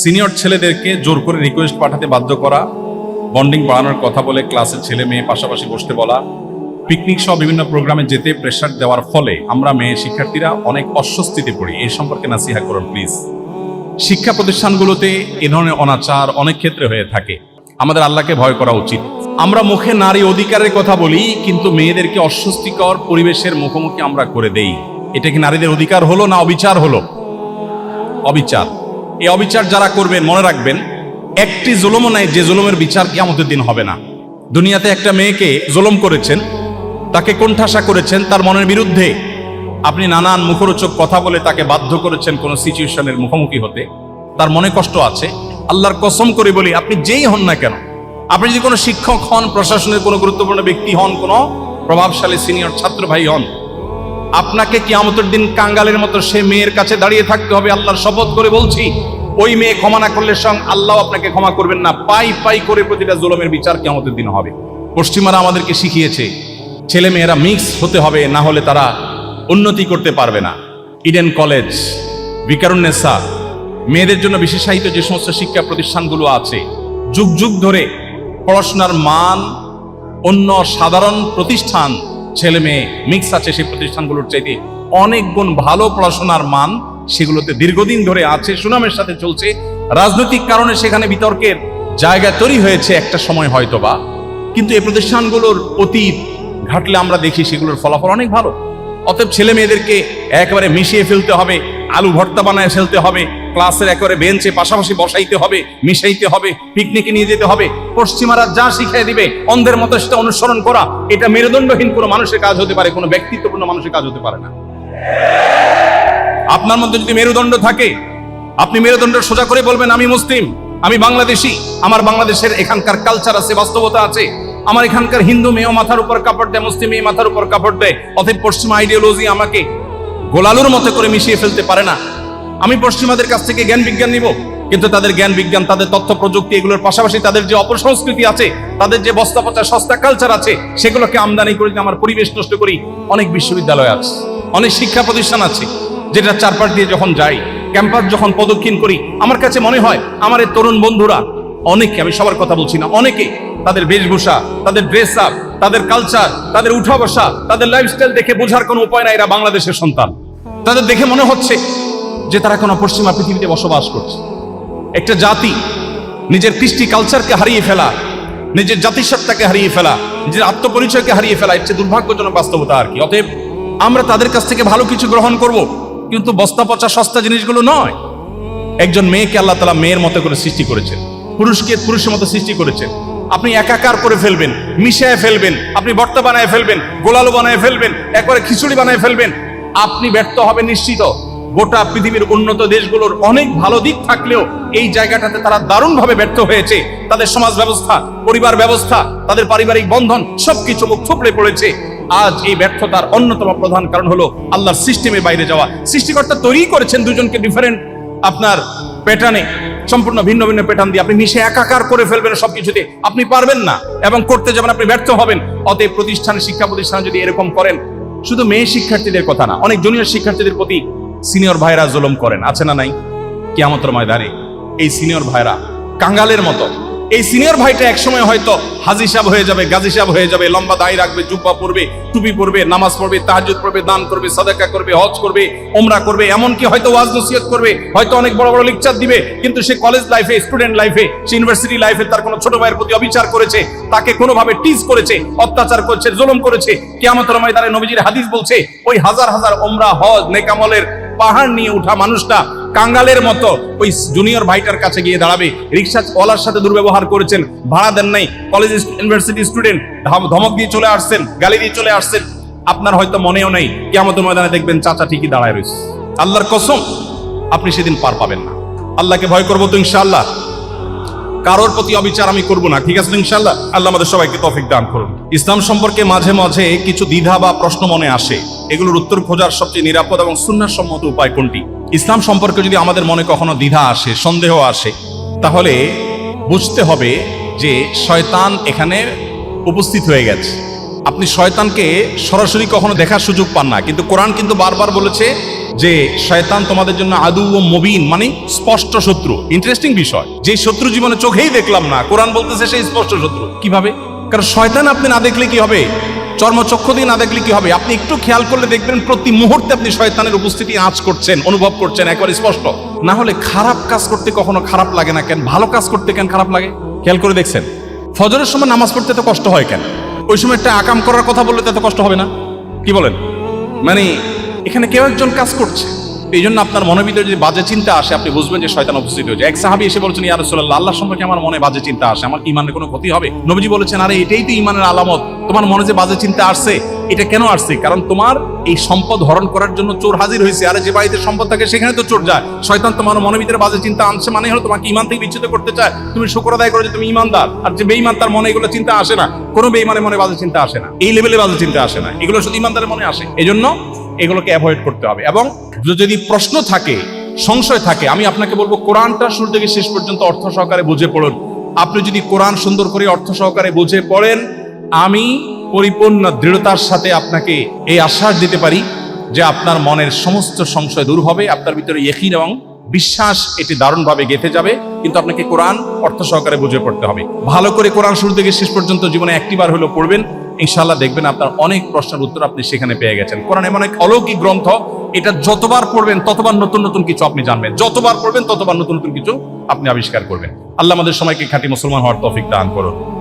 Senior ছেলেদেরকে জোর করে রিকোয়েস্ট পাঠাতে বাধ্য করা বন্ডিং বাড়ানোর কথা বলে ক্লাসের ছেলে মেয়ে পাশাপাশি বসতে বলা পিকনিক সহ বিভিন্ন প্রোগ্রামে যেতে প্রেশার দেওয়ার ফলে আমরা মেয়ে শিক্ষার্থীরা অনেক অস্বস্তিতে পড়ি। এই সম্পর্কে নাসিহা করুন প্লিজ শিক্ষা প্রতিষ্ঠানগুলোতে এ ধরনের অনাচার অনেক ক্ষেত্রে হয়ে থাকে। আমাদের আল্লাহকে ভয় করা উচিত। আমরা মুখে নারী অধিকারের কথা বলি, কিন্তু মেয়েদেরকে অস্বস্তিকর পরিবেশের মুখোমুখি আমরা করে দেই। এটা কি নারীদের অধিকার হলো না অবিচার হলো? অবিচার। এই অবিচার যারা করবেন, মনে রাখবেন, একটি জুলমও নাই যে জুলুমের বিচার কিয়ামতের দিন হবে না। দুনিয়াতে একটা মেয়েকে জুলুম করেছেন, তাকে কোণঠাসা করেছেন, তার মনের বিরুদ্ধে আপনি নানান মুখরোচক কথা বলে তাকে বাধ্য করেছেন কোনো সিচুয়েশনের মুখোমুখি হতে। তার মনে কষ্ট আছে। আল্লাহর কসম করে বলি, আপনি যেই হন না কেন, আপনি যদি কোনো শিক্ষক হন, প্রশাসনের কোনো গুরুত্বপূর্ণ ব্যক্তি হন, কোনো প্রভাবশালী সিনিয়র ছাত্র ভাই হন আপনাকে কিয়ামতের দিন কাঙ্গালের মতো সে মেয়ের কাছে দাঁড়িয়ে থাকতে হবে, আল্লাহর শপথ করে বলছি, ওই মেয়ে ক্ষমা না করলে সঙ্গ আল্লাহ আপনাকে ক্ষমা করবেন না। পাই পাই করে প্রতিটা জুলমের বিচার কিয়ামতের দিন হবে। পশ্চিমারা আমাদেরকে শিখিয়েছে ছেলে মেয়েরা মিক্স হতে হবে, না হলে তারা উন্নতি করতে পারবে না। ইডেন কলেজ বিকারুন্নেসা মেয়েদের জন্য বিশেষায়িত যে সমস্ত শিক্ষা প্রতিষ্ঠানগুলো আছে, যুগ যুগ ধরে পড়াশোনার মান অন্য সাধারণ প্রতিষ্ঠান ছেলে মেয়ে মিক্স আছে সেই প্রতিষ্ঠানগুলোর চাইতে। অনেক গুণ ভালো পড়াশোনার মান সেগুলোতে দীর্ঘদিন ধরে আছে, সুনামের সাথে চলছে। রাজনৈতিক কারণে সেখানে বিতর্কের জায়গা তৈরি হয়েছে একটা সময় হয়তোবা। কিন্তু এই প্রতিষ্ঠানগুলোর অতীত ঘাটলে আমরা দেখি সেগুলোর ফলাফল অনেক ভালো। অতএব ছেলে মেয়েদেরকে একেবারে মিশিয়ে ফেলতে হবে, আলু ভর্তা বানায় ফেলতে হবে ক্লাসের একেবারে বেঞ্চে পাশাপাশি বসাইতে হবে, মিশাইতে হবে, পিকনিকে নিয়ে যেতে হবে। পশ্চিমারা যা শিখিয়ে দিবে, অন্ধের মতো সেটা অনুসরণ করা, এটা মেরুদণ্ডহীন কোনো মানুষের কাজ হতে পারে, কোনো ব্যক্তিত্বপূর্ণ মানুষের কাজ হতে পারে না। আপনার মধ্যে যদি মেরুদণ্ড থাকে, আপনি মেরুদণ্ড সোজা করে বলবেন, আমি মুসলিম, আমি বাংলাদেশি, আমার বাংলাদেশের এখানকার কালচার আছে, বাস্তবতা আছে। আমার এখানকার হিন্দু মেয়েও মাথার উপর কাপড় দেয়, মুসলিম মেয়ে মাথার উপর কাপড় দেয়, অতএব পশ্চিমা আইডিওলজি আমাকে গোলালুর মতো করে মিশিয়ে ফেলতে পারে না। আমি পশ্চিমাদের কাছ থেকে জ্ঞান বিজ্ঞান নিব, কিন্তু তাদের জ্ঞান বিজ্ঞান, তাদের তথ্য প্রযুক্তি, এগুলোর পাশাপাশি তাদের যে অপসংস্কৃতি আছে, তাদের যে বস্তা পচা, সস্তা কালচার আছে, সেগুলোকে আমদানি করে আমার পরিবেশ নষ্ট করি। অনেক বিশ্ববিদ্যালয় আছে, অনেক শিক্ষা প্রতিষ্ঠান আছে, যেটা চারপাশ দিয়ে যখন যাই, ক্যাম্পাস যখন প্রদক্ষিণ করি, আমার কাছে মনে হয় আমার এই তরুণ বন্ধুরা অনেকে আমি সবার কথা বলছি না, অনেকে তাদের বেশভূষা, তাদের ড্রেস আপ তাদের কালচার তাদের উঠা বসা, তাদের লাইফস্টাইল দেখে বোঝার কোনো উপায় নাই এরা বাংলাদেশের সন্তান। তাদের দেখে মনে হচ্ছে যে তারা কোনো পশ্চিমা পৃথিবীতে বসবাস করছে। একটা জাতি নিজের কৃষ্টি কালচারকে হারিয়ে ফেলা, নিজের জাতিসত্তাকে হারিয়ে ফেলা, নিজের আত্মপরিচয়কে হারিয়ে ফেলা, এর চেয়ে দুর্ভাগ্যজনক বাস্তবতা আর কি। অতএব আমরা তাদের কাছ থেকে ভালো কিছু গ্রহণ করব, কিন্তু বস্তা পচা সস্তা জিনিসগুলো নয়। একজন মেয়েকে আল্লাহ তালা মেয়ের মতো করে সৃষ্টি করেছেন, পুরুষকে পুরুষের মতো সৃষ্টি করেছেন। আপনি একাকার করে ফেলবেন, মিশায় ফেলবেন, আপনি বর্তা বানায় ফেলবেন, গোলালু বানায় ফেলবেন, একবারে খিচুড়ি বানায় ফেলবেন। আপনি ব্যর্থ হবেন নিশ্চিত। গোটা পৃথিবীর উন্নত দেশগুলোর অনেক ভালো দিক থাকলেও এই জায়গাটাতে তারা দারুণভাবে ব্যর্থ হয়েছে। তাদের সমাজ ব্যবস্থা, পরিবার ব্যবস্থা, তাদের পারিবারিক বন্ধন সবকিছু মুখ থুপড়ে পড়েছে। আজ এই ব্যর্থতার অন্যতম প্রধান কারণ হলো আল্লাহর সিস্টেমের বাইরে যাওয়া। সৃষ্টিকর্তা তৈরি করেছেন দুজনকে ডিফারেন্ট আপনার প্যাটার্নে, সম্পূর্ণ ভিন্ন ভিন্ন প্যাটার্ন দিয়ে আপনি মিশে একাকার করে ফেলবেন সবকিছুতে। আপনি পারবেন না এবং করতে যাবেন, আপনি ব্যর্থ হবেন। অতএব প্রতিষ্ঠান, শিক্ষা প্রতিষ্ঠান যদি এরকম করেন, শুধু মেয়ে শিক্ষার্থীদের কথা না, অনেক জুনিয়র শিক্ষার্থীদের প্রতি সিনিয়র ভাইরা জুলুম করেন, আছে না নাই? কেয়ামতের ময়দানে এই সিনিয়র ভাইরা কাঙ্গালের মতো। এই সিনিয়র ভাইটা একসময় হয়তো হাজি সাহেব হয়ে যাবে, গাজী সাহেব হয়ে যাবে, লম্বা দাড়ি রাখবে, জুব্বা পরবে, টুপি পরবে, নামাজ পড়বে তাহাজুদ পড়বে, দান করবে, সাদাকা করবে, হজ করবে ওমরা করবে, এমনকি হয়তো ওয়াজ নসিহত করবে, হয়তো অনেক বড় বড় লেকচার দিবে, কিন্তু সে কলেজ লাইফে স্টুডেন্ট লাইফে সে ইউনিভার্সিটি লাইফে তার কোনো ছোট ভাইয়ের প্রতি অবিচার করেছে, তাকে কোনোভাবে টিজ করেছে, অত্যাচার করেছে, জুলুম করেছে। কিয়ামতের ময়দানে নবীজির হাদিস বলছে, ওই হাজার হাজার ওমরা হজ নেকামলের পাহাড় নিয়ে উঠা মানুষটা কাঙ্গালের মতো ওই জুনিয়র ভাইটার কাছে গিয়ে দাঁড়াবে। রিক্সা ওয়ালার সাথে দুর্ব্যবহার করেছেন, ভাড়া দেন নাই। কলেজ ইউনিভার্সিটি স্টুডেন্ট ধমক দিয়ে চলে আসছেন, গালি দিয়ে চলে আসছেন। আপনার হয়তো মনেও নেই কেমন ময়দানে দেখবেন চাচা ঠিকই দাঁড়ায় রয়েছে। আল্লাহর কসম, আপনি সেদিন পার পাবেন না। আল্লাহকে ভয় করব তো ইনশাআল্লাহ। কারোর প্রতি অবিচার আমি করব না, ঠিক আছে ইনশাল্লাহ আল্লাহ আমাদের সবাইকে তফিক দান করুন। ইসলাম সম্পর্কে মাঝে মাঝে কিছু দ্বিধা বা প্রশ্ন মনে আসে। এগুলোর উত্তর খোঁজার সবচেয়ে নিরাপদ এবং সুন্নার সম্মত উপায় কোনটি? ইসলাম সম্পর্কে যদি আমাদের মনে কখনো দ্বিধা আসে, সন্দেহ আসে, তাহলে বুঝতে হবে যে শয়তান এখানে উপস্থিত হয়ে গেছে। আপনি শয়তানকে সরাসরি কখনো দেখার সুযোগ পান না, কিন্তু কোরআন কিন্তু বারবার বলেছে যে শয়তান তোমাদের জন্য আদু ও মবিন মানে স্পষ্ট শত্রু। ইন্টারেস্টিং বিষয়। যে শত্রু জীবনে চোখেই দেখলাম না, কোরআন বলতেছে সেই স্পষ্ট শত্রু। কীভাবে? কারণ শয়তান আপনি না দেখলে কি হবে? চর্মচক্ষু দিয়ে না দেখলে কি হবে? আপনি একটু খেয়াল করলে দেখবেন প্রতি মুহূর্তে আপনি শয়তানের উপস্থিতি আঁচ করছেন, অনুভব করছেন, একবার স্পষ্ট। না হলে খারাপ কাজ করতে কখনো খারাপ লাগে না কেন? ভালো কাজ করতে কেন খারাপ লাগে? খেয়াল করে দেখছেন? ফজরের সময় নামাজ পড়তে তো কষ্ট হয় কেন? ওই সময় একটা আকাম করার কথা বললে তো কষ্ট হবে না? কি বলেন? মানে এখানে কেউ একজন কাজ করছে। এই জন্য আপনার মনের ভিতরে যদি বাজে চিন্তা আসে, আপনি বুঝবেন যে শয়তান উপস্থিত হয়েছে। এক সাহাবি এসে বলছেন, ইয়া রাসূলুল্লাহ, আল্লাহ সম্পর্কে আমার মনে বাজে চিন্তা আসে। আমার ইমানের কোনো ক্ষতি হবে? নবীজি বলেছেন, আরে, এটাই তো ইমানের আলামত। তোমার মনে যে বাজে চিন্তা আসছে, এটা কেন আসছে? কারণ তোমার এই সম্পদ হরণ করার জন্য চোর হাজির হয়েছে। আরে, যে বাড়িতে সম্পদ থাকে, সেখানে তো চোর যায়। শয়তান তোমার মনের ভিতরে বাজে চিন্তা আনছে মানে হলো তোমাকে ইমান থেকে বিচ্ছিত করতে চায়। তুমি শুকর আদায় করো যে তুমি ইমানদার আর যে বেঈমান, তার মনে এগুলো চিন্তা আসে না। কোনো বেঈমানের মনে বাজে চিন্তা আসে না। এই লেভেলে বাজে চিন্তা আসে না। এগুলো শুধু ইমানদারের মনে আসে। এই জন্য এগুলোকে অ্যাভয়েড করতে হবে। এবং যদি প্রশ্ন থাকে, সংশয় থাকে, আমি আপনাকে বলব কোরআনটা শুরু থেকে শেষ পর্যন্ত অর্থ সহকারে বুঝে পড়ুন। আপনি যদি কোরআন সুন্দর করে অর্থ সহকারে বুঝে পড়েন, আমি পরিপূর্ণ দৃঢ়তার সাথে আপনাকে এই আশ্বাস দিতে পারি যে আপনার মনের সমস্ত সংশয় দূর হবে, আপনার ভিতরে ইয়কিন এবং বিশ্বাস এটি দারুণভাবে গেঁথে যাবে, কিন্তু আপনাকে কোরআন অর্থ সহকারে বুঝে পড়তে হবে। ভালো করে কোরআন শুরু থেকে শেষ পর্যন্ত জীবনে একটিবার হলেও পড়বেন ইনশাল্লাহ দেখবেন আপনার অনেক প্রশ্নের উত্তর আপনি সেখানে পেয়ে গেছেন। কোরআন এমন এক অলৌকিক গ্রন্থ, এটা যতবার পড়বেন, ততবার নতুন নতুন কিছু আপনি জানবেন। যতবার পড়বেন, ততবার নতুন নতুন কিছু আপনি আবিষ্কার করবেন। আল্লাহ আমাদের সময়কে খাঁটি মুসলমান হওয়ার তফিক দান করুন।